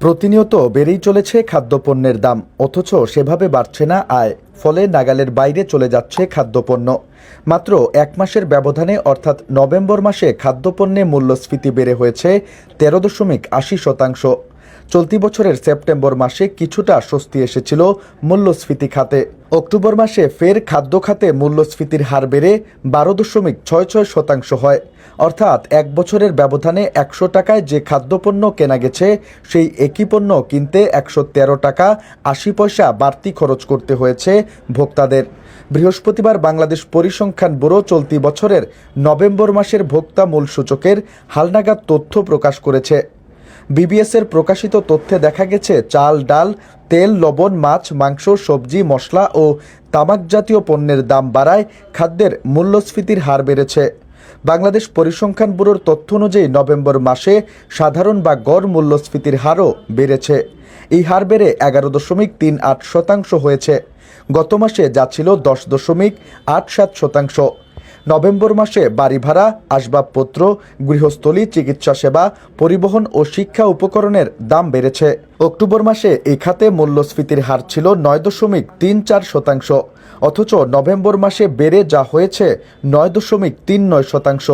প্রতিনিয়ত বেড়েই চলেছে খাদ্যপণ্যের দাম, অথচ সেভাবে বাড়ছে না আয়, ফলে নাগালের বাইরে চলে যাচ্ছে খাদ্যপণ্য। মাত্র এক মাসের ব্যবধানে, অর্থাৎ নভেম্বর মাসে খাদ্যপণ্যে মূল্যস্ফীতি বেড়ে হয়েছে তেরো দশমিক আশি শতাংশ। চলতি বছরের সেপ্টেম্বর মাসে কিছুটা স্বস্তি এসেছিল মূল্যস্ফীতি খাতে। অক্টোবর মাসে ফের খাদ্য খাতে মূল্যস্ফীতির হার বেড়ে বারো দশমিক ছয় ছয় শতাংশ হয়। অর্থাৎ এক বছরের ব্যবধানে একশো টাকায় যে খাদ্যপণ্য কেনা গেছে, সেই একই পণ্য কিনতে একশো তেরো টাকা আশি পয়সা বাড়তি খরচ করতে হয়েছে ভোক্তাদের। বৃহস্পতিবার বাংলাদেশ পরিসংখ্যান ব্যুরো চলতি বছরের নভেম্বর মাসের ভোক্তা মূল সূচকের হালনাগাদ তথ্য প্রকাশ করেছে। বিবিএসের প্রকাশিত তথ্যে দেখা গেছে, চাল, ডাল, তেল, লবণ, মাছ, মাংস, সবজি, মশলা ও তামাক জাতীয় পণ্যের দাম বাড়ায়, খাদ্যের মূল্যস্ফীতির হার বেড়েছে। বাংলাদেশ পরিসংখ্যান ব্যুরোর তথ্য অনুযায়ী নভেম্বর মাসে সাধারণ বা গড় মূল্যস্ফীতির হারও বেড়েছে। এই হার বেড়ে এগারো দশমিক তিন আট শতাংশ হয়েছে। গত মাসে যা ছিল দশ দশমিক আট সাত শতাংশ। নভেম্বর মাসে বাড়ি ভাড়া আসবাবপত্র, গৃহস্থলী, চিকিৎসা সেবা, পরিবহন ও শিক্ষা উপকরণের দাম বেড়েছে। অক্টোবর মাসে এই খাতে মূল্যস্ফীতির হার ছিল নয় দশমিক তিন চার শতাংশ। অথচ নভেম্বর মাসে বেড়ে যা হয়েছে নয় দশমিক তিন নয় শতাংশ।